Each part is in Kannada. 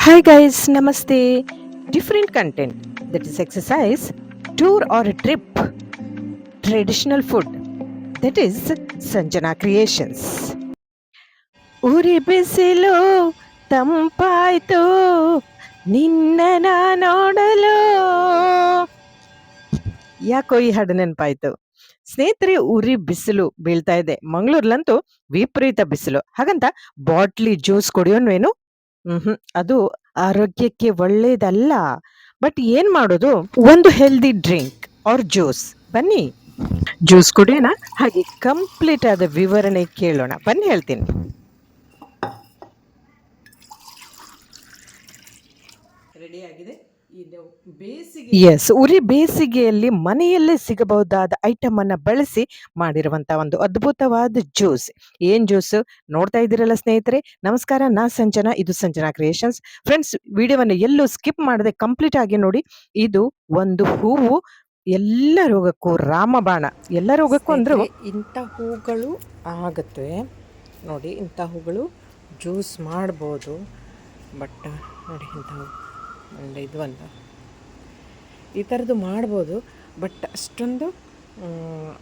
ಹಾಯ್ ಗೈಸ್ ನಮಸ್ತೆ different content that is exercise tour or trip traditional food that is Sanjana creations ಉರಿ ಬಿಸಿಲು ತಂಪಾಯ್ತು ನಿನ್ನ ನಾ ನೋಡಲು ಯಾಕೋ ಈ ಹಾಡು ನೆನಪಾಯ್ತು ಸ್ನೇಹಿತರೆ ಉರಿ ಬಿಸಿಲು ಬೀಳ್ತಾ ಇದೆ ಮಂಗಳೂರಲ್ಲಂತೂ ವಿಪರೀತ ಬಿಸಿಲು ಹಾಗಂತ ಬಾಟ್ಲಿ ಜ್ಯೂಸ್ ಕುಡಿಯೋನು ಏನು ಹ್ಮ್ ಅದು ಆರೋಗ್ಯಕ್ಕೆ ಒಳ್ಳೇದಲ್ಲ. ಬಟ್ ಏನ್ ಮಾಡೋದು? ಒಂದು ಹೆಲ್ದಿ ಡ್ರಿಂಕ್ ಆರ್ ಜ್ಯೂಸ್ ಬನ್ನಿ. ಜ್ಯೂಸ್ ಕುಡಿಯೋಣ? ಹಾಗೆ ಕಂಪ್ಲೀಟ್ ಆದ ವಿವರಣೆ ಕೇಳೋಣ. ಬನ್ನಿ ಹೇಳ್ತೀನಿ. ರೆಡಿ ಆಗಿದೆ? ಎಸ್ ಉರಿ ಬೇಸಿಗೆಯಲ್ಲಿ ಮನೆಯಲ್ಲೇ ಸಿಗಬಹುದಾದ ಐಟಮ್ ಅನ್ನ ಬಳಸಿ ಮಾಡಿರುವಂತ ಒಂದು ಅದ್ಭುತವಾದ ಜ್ಯೂಸ್ ಏನ್ ಜ್ಯೂಸ್ ನೋಡ್ತಾ ಇದ್ದೀರಲ್ಲ ಸ್ನೇಹಿತರೆ? ನಮಸ್ಕಾರ ನಾ ಸಂಜನಾ. ಇದು ಸಂಜನಾ ಕ್ರಿಯೇಷನ್ಸ್ ಫ್ರೆಂಡ್ಸ್ ವಿಡಿಯೋವನ್ನು ಎಲ್ಲೂ ಸ್ಕಿಪ್ ಮಾಡದೆ ಕಂಪ್ಲೀಟ್ ಆಗಿ ನೋಡಿ. ಇದು ಒಂದು ಹೂವು ಎಲ್ಲ ರೋಗಕ್ಕೂ ರಾಮಬಾಣ. ಎಲ್ಲ ರೋಗಕ್ಕೂ ಅಂದ್ರೆ ಇಂಥ ಹೂಗಳು ಆಗುತ್ತೆ. ನೋಡಿ ಇಂಥ ಹೂಗಳು ಜ್ಯೂಸ್ ಮಾಡ್ಬೋದು. ಬಟ್ ನೋಡಿ ಇಂಥ ಇದು ಅಂತ ಈ ಥರದ್ದು ಮಾಡ್ಬೋದು ಬಟ್ ಅಷ್ಟೊಂದು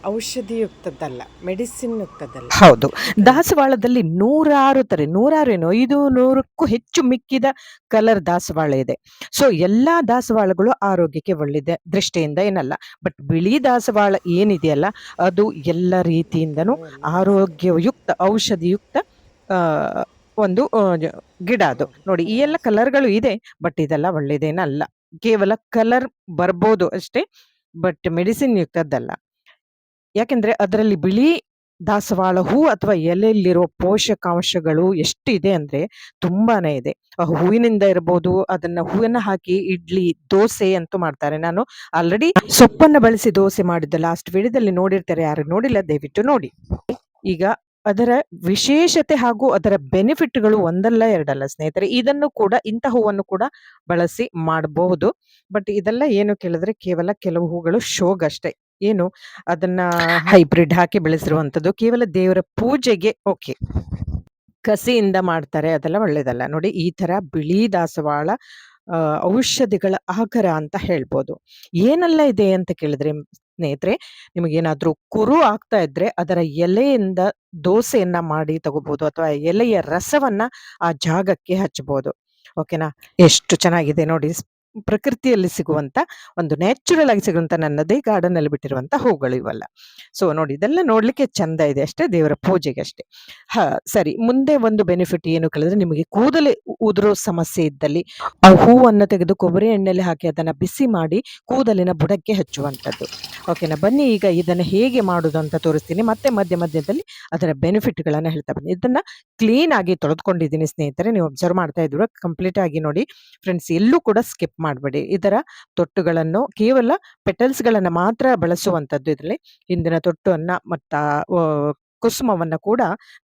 ಔಷಧಿಯುಕ್ತದ್ದಲ್ಲ ಮೆಡಿಸಿನ್ ಯುಕ್ತದ್ದಲ್ಲ ಹೌದು. ದಾಸವಾಳದಲ್ಲಿ ನೂರಾರು ತರ ನೂರಾರು ಏನೋ ಐದು ನೂರಕ್ಕೂ ಹೆಚ್ಚು ಮಿಕ್ಕಿದ ಕಲರ್ ದಾಸವಾಳ ಇದೆ. ಸೊ ಎಲ್ಲಾ ದಾಸವಾಳಗಳು ಆರೋಗ್ಯಕ್ಕೆ ಒಳ್ಳೆಯದೆ ದೃಷ್ಟಿಯಿಂದ ಏನಲ್ಲ ಬಟ್ ಬಿಳಿ ದಾಸವಾಳ ಏನಿದೆಯಲ್ಲ ಅದು ಎಲ್ಲ ರೀತಿಯಿಂದನೂ ಆರೋಗ್ಯಯುಕ್ತ ಔಷಧಿಯುಕ್ತ ಆ ಒಂದು ಗಿಡ ಅದು. ನೋಡಿ ಈ ಎಲ್ಲ ಕಲರ್ಗಳು ಇದೆ ಬಟ್ ಇದೆಲ್ಲ ಒಳ್ಳೇದೇನಲ್ಲ. ಕೇವಲ ಕಲರ್ ಬರ್ಬೋದು ಅಷ್ಟೇ ಬಟ್ ಮೆಡಿಸಿನ್ ಯುಕ್ತದ್ದಲ್ಲ. ಯಾಕೆಂದ್ರೆ ಅದರಲ್ಲಿ ಬಿಳಿ ದಾಸವಾಳ ಹೂ ಅಥವಾ ಎಲೆಯಲ್ಲಿರೋ ಪೋಷಕಾಂಶಗಳು ಎಷ್ಟು ಇದೆ ಅಂದ್ರೆ ತುಂಬಾನೇ ಇದೆ. ಆ ಹೂವಿನಿಂದ ಇರಬಹುದು ಅದನ್ನ ಹೂವನ್ನ ಹಾಕಿ ಇಡ್ಲಿ ದೋಸೆ ಅಂತೂ ಮಾಡ್ತಾರೆ. ನಾನು ಆಲ್ರೆಡಿ ಸೊಪ್ಪನ್ನ ಬಳಸಿ ದೋಸೆ ಮಾಡಿದ್ದ ಲಾಸ್ಟ್ ವಿಡಿಯೋದಲ್ಲಿ ನೋಡಿರ್ತಾರೆ ಯಾರು ನೋಡಿಲ್ಲ ದಯವಿಟ್ಟು ನೋಡಿ. ಈಗ ಅದರ ವಿಶೇಷತೆ ಹಾಗೂ ಅದರ ಬೆನಿಫಿಟ್ಗಳು ಒಂದಲ್ಲ ಎರಡಲ್ಲ ಸ್ನೇಹಿತರೆ. ಇದನ್ನು ಕೂಡ ಇಂಥ ಹೂವನ್ನು ಕೂಡ ಬಳಸಿ ಮಾಡಬಹುದು. ಬಟ್ ಇದೆಲ್ಲ ಏನು ಕೇಳಿದ್ರೆ ಕೇವಲ ಕೆಲವು ಹೂಗಳು ಶೋಗಷ್ಟೇ ಏನು? ಅದನ್ನ ಹೈಬ್ರಿಡ್ ಹಾಕಿ ಬೆಳೆಸಿರುವಂತದ್ದು ಕೇವಲ ದೇವರ ಪೂಜೆಗೆ ಓಕೆ. ಕಸಿಯಿಂದ ಮಾಡ್ತಾರೆ, ಅದೆಲ್ಲ ಒಳ್ಳೇದಲ್ಲ. ನೋಡಿ, ಈ ತರ ಬಿಳಿ ದಾಸವಾಳ ಔಷಧಿಗಳ ಆಕರ ಅಂತ ಹೇಳ್ಬೋದು. ಏನೆಲ್ಲ ಇದೆ ಅಂತ ಕೇಳಿದ್ರೆ ಸ್ನೇಹಿತರೆ ನಿಮಗೇನಾದ್ರೂ ಕುರು ಆಗ್ತಾ ಇದ್ರೆ ಅದರ ಎಲೆಯಿಂದ ದೋಸೆಯನ್ನ ಮಾಡಿ ತಗೋಬಹುದು ಅಥವಾ ಎಲೆಯ ರಸವನ್ನ ಆ ಜಾಗಕ್ಕೆ ಹಚ್ಚಬಹುದು ಓಕೆನಾ? ಎಷ್ಟು ಚೆನ್ನಾಗಿದೆ ನೋಡಿ. ಪ್ರಕೃತಿಯಲ್ಲಿ ಸಿಗುವಂತ ಒಂದು ನ್ಯಾಚುರಲ್ ಆಗಿ ಸಿಗುವಂತ ನನ್ನದೇ ಗಾರ್ಡನ್ ಅಲ್ಲಿ ಬಿಟ್ಟಿರುವಂತ ಹೂಗಳು ಇವೆಲ್ಲ. ಸೊ ನೋಡಿ ಇದೆಲ್ಲ ನೋಡ್ಲಿಕ್ಕೆ ಚಂದ ಇದೆ ಅಷ್ಟೇ, ದೇವರ ಪೂಜೆಗೆ ಅಷ್ಟೇ. ಹ, ಸರಿ, ಮುಂದೆ ಒಂದು ಬೆನಿಫಿಟ್ ಏನು ಕೇಳಿದ್ರೆ, ನಿಮಗೆ ಕೂದಲೇ ಉದುರೋ ಸಮಸ್ಯೆ ಇದ್ದಲ್ಲಿ ಆ ಹೂವನ್ನು ತೆಗೆದು ಕೊಬ್ಬರಿ ಎಣ್ಣೆಲಿ ಹಾಕಿ ಅದನ್ನ ಬಿಸಿ ಮಾಡಿ ಕೂದಲಿನ ಬುಡಕ್ಕೆ ಹಚ್ಚುವಂಥದ್ದು. ಓಕೆನಾ ಬನ್ನಿ ಈಗ ಇದನ್ನು ಹೇಗೆ ಮಾಡೋದು ಅಂತ ತೋರಿಸ್ತೀನಿ. ಮತ್ತೆ ಮಧ್ಯ ಮಧ್ಯದಲ್ಲಿ ಅದರ ಬೆನಿಫಿಟ್ಗಳನ್ನು ಹೇಳ್ತಾ ಬನ್ನಿ. ಇದನ್ನ ಕ್ಲೀನ್ ಆಗಿ ತೊಳೆದುಕೊಂಡಿದ್ದೀನಿ ಸ್ನೇಹಿತರೆ, ನೀವು ಅಬ್ಸರ್ವ್ ಮಾಡ್ತಾ ಇದ್ರು ಕಂಪ್ಲೀಟ್ ಆಗಿ ನೋಡಿ. ಫ್ರೆಂಡ್ಸ್, ಎಲ್ಲೂ ಕೂಡ ಸ್ಕಿಪ್ ಮಾಡಬೇಡಿ. ಇದರ ತೊಟ್ಟುಗಳನ್ನು, ಕೇವಲ ಪೆಟಲ್ಸ್ಗಳನ್ನು ಮಾತ್ರ ಬಳಸುವಂತದ್ದು ಇದರಲ್ಲಿ. ಹಿಂದಿನ ತೊಟ್ಟನ್ನು ಮತ್ತು ಕುಸುಮವನ್ನು ಕೂಡ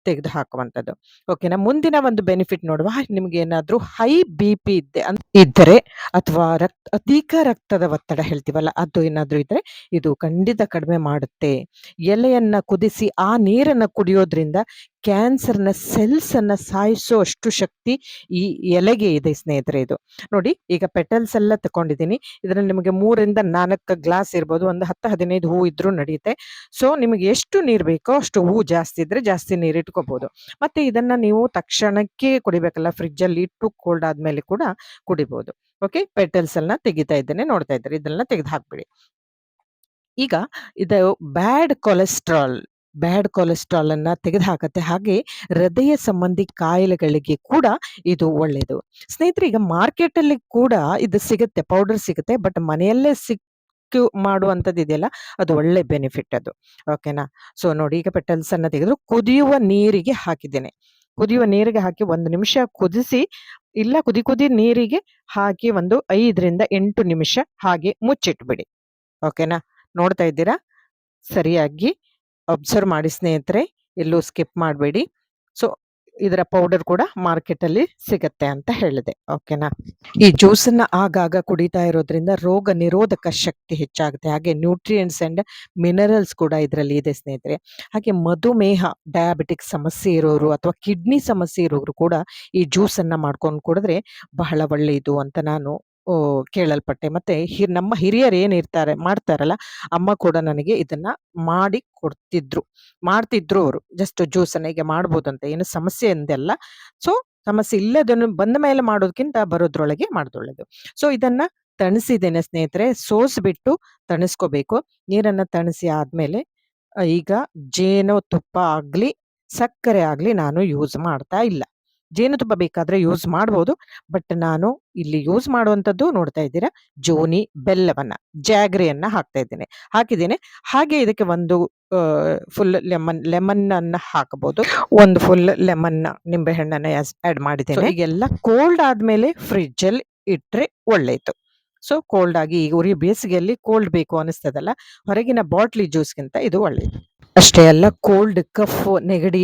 ತೆಗೆದು ಹಾಕುವಂಥದ್ದು ಓಕೆನಾ? ಮುಂದಿನ ಒಂದು ಬೆನಿಫಿಟ್ ನೋಡುವ. ನಿಮ್ಗೆ ಏನಾದರೂ ಹೈ ಬಿ ಪಿ ಇದ್ದೆ ಇದ್ದರೆ ಅಥವಾ ರಕ್ತ ಅಧಿಕ ರಕ್ತದ ಒತ್ತಡ ಹೇಳ್ತೀವಲ್ಲ, ಅದು ಏನಾದರೂ ಇದ್ರೆ ಇದು ಖಂಡಿತ ಕಡಿಮೆ ಮಾಡುತ್ತೆ. ಎಲೆಯನ್ನ ಕುದಿಸಿ, ಆ ನೀರನ್ನ ಕುಡಿಯೋದ್ರಿಂದ ಕ್ಯಾನ್ಸರ್ನ ಸೆಲ್ಸ್ ಅನ್ನ ಸಾಯಿಸೋ ಅಷ್ಟು ಶಕ್ತಿ ಈ ಎಲೆಗೆ ಇದೆ ಸ್ನೇಹಿತರೆ ಇದು. ನೋಡಿ, ಈಗ ಪೆಟಲ್ಸ್ ಎಲ್ಲ ತಗೊಂಡಿದ್ದೀನಿ ಇದರಲ್ಲಿ ನಿಮಗೆ ಮೂರಿಂದ ನಾಲ್ಕು ಗ್ಲಾಸ್ ಇರ್ಬೋದು, ಒಂದು ಹತ್ತು ಹದಿನೈದು ಹೂ ಇದ್ರೂ ನಡೆಯುತ್ತೆ ಸೊ ನಿಮಗೆ ಎಷ್ಟು ನೀರು ಬೇಕೋ ಅಷ್ಟು ಹೂ ಜಾಸ್ತಿ ಇದ್ರೆ ಜಾಸ್ತಿ ನೀರು ಇಟ್ಕೋಬಹುದು ಮತ್ತೆ ಇದನ್ನ ನೀವು ತಕ್ಷಣಕ್ಕೆ ಕುಡಿಬೇಕಲ್ಲ ಫ್ರಿಜ್ ಅಲ್ಲಿ ಇಟ್ಟು ಕೋಲ್ಡ್ ಆದ್ಮೇಲೆ ಕೂಡ ಕುಡಿಬಹುದು ಓಕೆ ಪೆಟಲ್ಸ್ ಎಲ್ಲ ತೆಗಿತಾ ಇದ್ದೇನೆ, ನೋಡ್ತಾ ಇದ್ದಾರೆ. ಇದನ್ನ ತೆಗೆದು ಹಾಕ್ಬಿಡಿ. ಈಗ ಇದು ಬ್ಯಾಡ್ ಕೊಲೆಸ್ಟ್ರಾಲ್ ಬ್ಯಾಡ್ ಕೊಲೆಸ್ಟ್ರಾಲ್ ಅನ್ನ ತೆಗೆದುಹಾಕತ್ತೆ. ಹಾಗೆ ಹೃದಯ ಸಂಬಂಧಿ ಕಾಯಿಲೆಗಳಿಗೆ ಕೂಡ ಇದು ಒಳ್ಳೆಯದು ಸ್ನೇಹಿತರೆ, ಈಗ ಮಾರ್ಕೆಟ್ ಅಲ್ಲಿ ಕೂಡ ಇದು ಸಿಗುತ್ತೆ, ಪೌಡರ್ ಸಿಗುತ್ತೆ, ಬಟ್ ಮನೆಯಲ್ಲೇ ಸಿಕ್, ಮಾಡುವಂಥದ್ದು ಇದೆಯಲ್ಲ, ಅದು ಒಳ್ಳೆ ಬೆನಿಫಿಟ್ ಅದು. ಓಕೆನಾ? ಸೊ, ನೋಡಿ, ಈಗ ಪೆಟಲ್ಸ್ ಅನ್ನ ತೆಗೆದ್ರು, ಕುದಿಯುವ ನೀರಿಗೆ ಹಾಕಿದ್ದೇನೆ. ಕುದಿಯುವ ನೀರಿಗೆ ಹಾಕಿ ಒಂದು ನಿಮಿಷ ಕುದಿಸಿ, ಇಲ್ಲ, ಕುದಿ ಕುದಿ ನೀರಿಗೆ ಹಾಕಿ ಒಂದು ಐದರಿಂದ ಎಂಟು ನಿಮಿಷ ಹಾಗೆ ಮುಚ್ಚಿಟ್ಬಿಡಿ. ಓಕೆನಾ? ನೋಡ್ತಾ ಇದ್ದೀರಾ? ಸರಿಯಾಗಿ ಅಬ್ಸರ್ವ್ ಮಾಡಿ ಸ್ನೇಹಿತರೆ, ಎಲ್ಲೂ ಸ್ಕಿಪ್ ಮಾಡಬೇಡಿ. ಸೊ ಇದರ ಪೌಡರ್ ಕೂಡ ಮಾರ್ಕೆಟ್ ಅಲ್ಲಿ ಸಿಗತ್ತೆ ಅಂತ ಹೇಳಿದೆ ಓಕೆನಾ ಈ ಜ್ಯೂಸನ್ನ ಆಗಾಗ ಕುಡಿತಾ ಇರೋದ್ರಿಂದ ರೋಗ ನಿರೋಧಕ ಶಕ್ತಿ ಹೆಚ್ಚಾಗುತ್ತೆ. ಹಾಗೆ ನ್ಯೂಟ್ರಿಯೆಂಟ್ಸ್ ಅಂಡ್ ಮಿನರಲ್ಸ್ ಕೂಡ ಇದರಲ್ಲಿ ಇದೆ ಸ್ನೇಹಿತರೆ. ಹಾಗೆ ಮಧುಮೇಹ ಡಯಾಬಿಟಿಕ್ ಸಮಸ್ಯೆ ಇರೋರು ಅಥವಾ ಕಿಡ್ನಿ ಸಮಸ್ಯೆ ಇರೋರು ಕೂಡ ಈ ಜ್ಯೂಸ್ ಅನ್ನ ಮಾಡ್ಕೊಂಡು ಕುಡಿದ್ರೆ ಬಹಳ ಒಳ್ಳೆಯದು ಅಂತ ನಾನು ಕೇಳಲ್ಪಟ್ಟೆ. ಮತ್ತೆ ಹಿ ನಮ್ಮ ಹಿರಿಯರು ಏನಿರ್ತಾರೆ ಮಾಡ್ತಾರಲ್ಲ, ಅಮ್ಮ ಕೂಡ ನನಗೆ ಇದನ್ನ ಮಾಡಿ ಕೊಡ್ತಿದ್ರು. ಮಾಡ್ತಿದ್ರು ಅವರು. ಜಸ್ಟ್ ಜ್ಯೂಸ್ ಅನ್ನ ಹೀಗೆ ಮಾಡ್ಬೋದಂತ, ಏನು ಸಮಸ್ಯೆ ಎಂದಲ್ಲ. ಸೊ ಸಮಸ್ಯೆ ಇಲ್ಲದನ್ನು ಬಂದ ಮೇಲೆ ಮಾಡೋದಕ್ಕಿಂತ ಬರೋದ್ರೊಳಗೆ ಮಾಡೋದೊಳ್ಳೇದು. ಸೊ ಇದನ್ನ ತಣಿಸಿದ್ದೇನೆ ಸ್ನೇಹಿತರೆ, ಸೋಸ್ಬಿಟ್ಟು ತಣಿಸ್ಕೋಬೇಕು. ನೀರನ್ನ ತಣಿಸಿ ಆದ್ಮೇಲೆ, ಈಗ ಜೇನು ತುಪ್ಪ ಆಗ್ಲಿ, ಸಕ್ಕರೆ ಆಗ್ಲಿ ನಾನು ಯೂಸ್ ಮಾಡ್ತಾ ಇಲ್ಲ. ಜೇನುತುಪ್ಪ ಬೇಕಾದ್ರೆ ಯೂಸ್ ಮಾಡ್ಬೋದು. ಬಟ್ ನಾನು ಇಲ್ಲಿ ಯೂಸ್ ಮಾಡುವಂಥದ್ದು ನೋಡ್ತಾ ಇದ್ದೀರಾ, ಜೋನಿ ಬೆಲ್ಲವನ್ನ, ಜಾಗ್ರಿಯನ್ನ ಹಾಕ್ತಾ ಇದ್ದೇನೆ. ಹಾಕಿದ್ದೇನೆ. ಹಾಗೆ ಇದಕ್ಕೆ ಒಂದು ಫುಲ್ ಲೆಮನ್ ಲೆಮನ್ ಅನ್ನ ಹಾಕಬಹುದು ಒಂದು ಫುಲ್ ಲೆಮನ್ ನಿಂಬೆ ಹಣ್ಣನ್ನ ಆಡ್ ಮಾಡಿದ್ದೇನೆ. ಎಲ್ಲ ಕೋಲ್ಡ್ ಆದ್ಮೇಲೆ ಫ್ರಿಡ್ಜ್ ಅಲ್ಲಿ ಇಟ್ರೆ ಒಳ್ಳೇದು. ಸೊ ಕೋಲ್ಡ್ ಆಗಿ ಈಗ ಉರಿ ಬೇಸಿಗೆಯಲ್ಲಿ ಕೋಲ್ಡ್ ಬೇಕು ಅನಿಸ್ತದಲ್ಲ, ಹೊರಗಿನ ಬಾಟ್ಲಿ ಜ್ಯೂಸ್ಗಿಂತ ಇದು ಒಳ್ಳೇದು. ಅಷ್ಟೇ ಅಲ್ಲ ಕೋಲ್ಡ್ ಕಫ್ ನೆಗಡಿ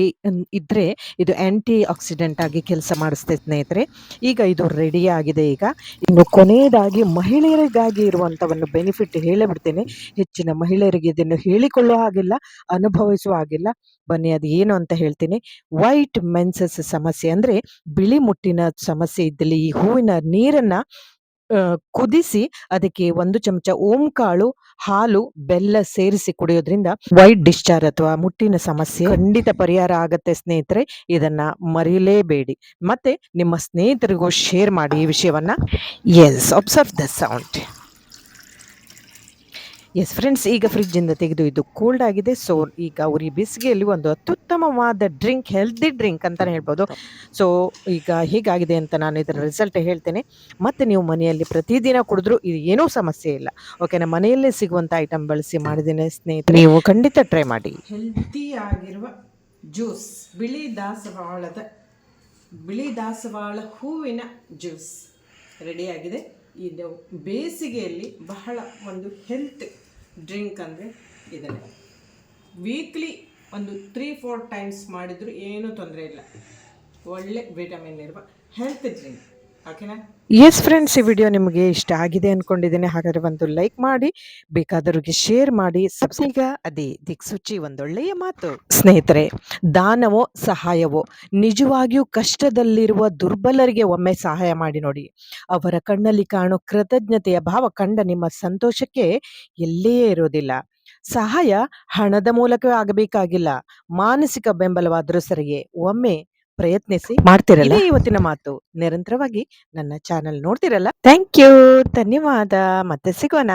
ಇದ್ದರೆ ಇದು ಆಂಟಿ ಆಕ್ಸಿಡೆಂಟ್ ಆಗಿ ಕೆಲಸ ಮಾಡಿಸುತ್ತೆ ಸ್ನೇಹಿತರೆ. ಈಗ ಇದು ರೆಡಿ ಆಗಿದೆ ಈಗ. ಇನ್ನು ಕೊನೆಯದಾಗಿ ಮಹಿಳೆಯರಿಗಾಗಿ ಇರುವಂತ ಒಂದು ಬೆನಿಫಿಟ್ ಹೇಳಿಬಿಡ್ತೇನೆ. ಹೆಚ್ಚಿನ ಮಹಿಳೆಯರಿಗೆ ಇದನ್ನು ಹೇಳಿಕೊಳ್ಳೋ ಹಾಗಿಲ್ಲ, ಅನುಭವಿಸುವ ಹಾಗಿಲ್ಲ. ಬನ್ನಿ, ಅದು ಏನು ಅಂತ ಹೇಳ್ತೀನಿ. ವೈಟ್ ಮೆನ್ಸಸ್ ಸಮಸ್ಯೆ ಅಂದ್ರೆ ಬಿಳಿ ಮುಟ್ಟಿನ ಸಮಸ್ಯೆ ಇದ್ದಲ್ಲಿ ಈ ಹೂವಿನ ನೀರನ್ನ ಕುದಿಸಿ ಅದಕ್ಕೆ ಒಂದು ಚಮಚ ಓಂಕಾಳು, ಹಾಲು, ಬೆಲ್ಲ ಸೇರಿಸಿ ಕುಡಿಯೋದ್ರಿಂದ ವೈಟ್ ಡಿಸ್ಚಾರ್ಜ್ ಅಥವಾ ಮುಟ್ಟಿನ ಸಮಸ್ಯೆ ಖಂಡಿತ ಪರಿಹಾರ ಆಗತ್ತೆ ಸ್ನೇಹಿತರೆ. ಇದನ್ನ ಮರೆಯಲೇಬೇಡಿ ಮತ್ತೆ ನಿಮ್ಮ ಸ್ನೇಹಿತರಿಗೂ ಶೇರ್ ಮಾಡಿ ಈ ವಿಷಯವನ್ನ. Yes observe the sound yes friends ಈಗ ಫ್ರಿಡ್ಜಿಂದ ತೆಗೆದು ಇದು ಕೋಲ್ಡ್ ಆಗಿದೆ. ಸೊ ಈಗ ಉರಿ ಬೇಸಿಗೆಯಲ್ಲಿ ಒಂದು ಅತ್ಯುತ್ತಮವಾದ ಡ್ರಿಂಕ್ ಹೆಲ್ದಿ ಡ್ರಿಂಕ್ ಅಂತಲೇ ಹೇಳ್ಬೋದು. ಸೊ ಈಗ ಹೀಗಾಗಿದೆ ಅಂತ ನಾನು ಇದರ ರಿಸಲ್ಟ್ ಹೇಳ್ತೇನೆ. ಮತ್ತೆ ನೀವು ಮನೆಯಲ್ಲಿ ಪ್ರತಿದಿನ ಕುಡಿದ್ರು ಇದು ಏನೂ ಸಮಸ್ಯೆ ಇಲ್ಲ. ಓಕೆನಾ ಮನೆಯಲ್ಲೇ ಸಿಗುವಂಥ ಐಟಮ್ ಬಳಸಿ ಮಾಡಿದ್ದೇನೆ ಸ್ನೇಹಿತರೆ. ನೀವು ಖಂಡಿತ ಟ್ರೈ ಮಾಡಿ. ಹೆಲ್ದಿ ಆಗಿರುವ ಜ್ಯೂಸ್ ಬಿಳಿ ದಾಸವಾಳದ ಬಿಳಿ ದಾಸವಾಳ ಹೂವಿನ ಜ್ಯೂಸ್ ರೆಡಿಯಾಗಿದೆ ಇದು ಬೇಸಿಗೆಯಲ್ಲಿ ಬಹಳ ಒಂದು ಹೆಲ್ತ್ ಡ್ರಿಂಕ್ ಅಂದರೆ ಇದನ್ನೇ ವೀಕ್ಲಿ ಒಂದು ತ್ರೀ ಫೋರ್ ಟೈಮ್ಸ್ ಮಾಡಿದರೂ ಏನೂ ತೊಂದರೆ ಇಲ್ಲ. ಒಳ್ಳೆ ವಿಟಮಿನ್ ಇರುವ ಹೆಲ್ತ್ ಡ್ರಿಂಕ್ ಎಸ್ ಫ್ರೆಂಡ್ಸ್ ಈ ವಿಡಿಯೋ ನಿಮಗೆ ಇಷ್ಟ ಆಗಿದೆ ಅನ್ಕೊಂಡಿದ್ದೀನಿ. ಹಾಗಾದ್ರೆ ಒಂದು ಲೈಕ್ ಮಾಡಿ ಬೇಕಾದವರಿಗೆ ಶೇರ್ ಮಾಡಿ ಸಬ್ಸೀಗ ಈಗ ಅದೇ ದಿಕ್ಸೂಚಿ ಒಂದೊಳ್ಳೆಯ ಮಾತು. ಸ್ನೇಹಿತರೆ ದಾನವೋ ಸಹಾಯವೋ ನಿಜವಾಗಿಯೂ ಕಷ್ಟದಲ್ಲಿರುವ ದುರ್ಬಲರಿಗೆ ಒಮ್ಮೆ ಸಹಾಯ ಮಾಡಿ ನೋಡಿ. ಅವರ ಕಣ್ಣಲ್ಲಿ ಕಾಣೋ ಕೃತಜ್ಞತೆಯ ಭಾವ ಕಂಡ ನಿಮ್ಮ ಸಂತೋಷಕ್ಕೆ ಎಲ್ಲೇ ಇರೋದಿಲ್ಲ. ಸಹಾಯ ಹಣದ ಮೂಲಕವೇ ಆಗಬೇಕಾಗಿಲ್ಲ. ಮಾನಸಿಕ ಬೆಂಬಲವಾದರೂ ಸರಿಯೇ. ಒಮ್ಮೆ ಪ್ರಯತ್ನಿಸಿ. ಮಾಡ್ತಿರಲ್ಲ? ಇವತ್ತಿನ ಮಾತು. ನಿರಂತರವಾಗಿ ನನ್ನ ಚಾನೆಲ್ ನೋಡ್ತಿರಲ್ಲ? ಥ್ಯಾಂಕ್ ಯು ಧನ್ಯವಾದ. ಮತ್ತೆ ಸಿಗೋಣ.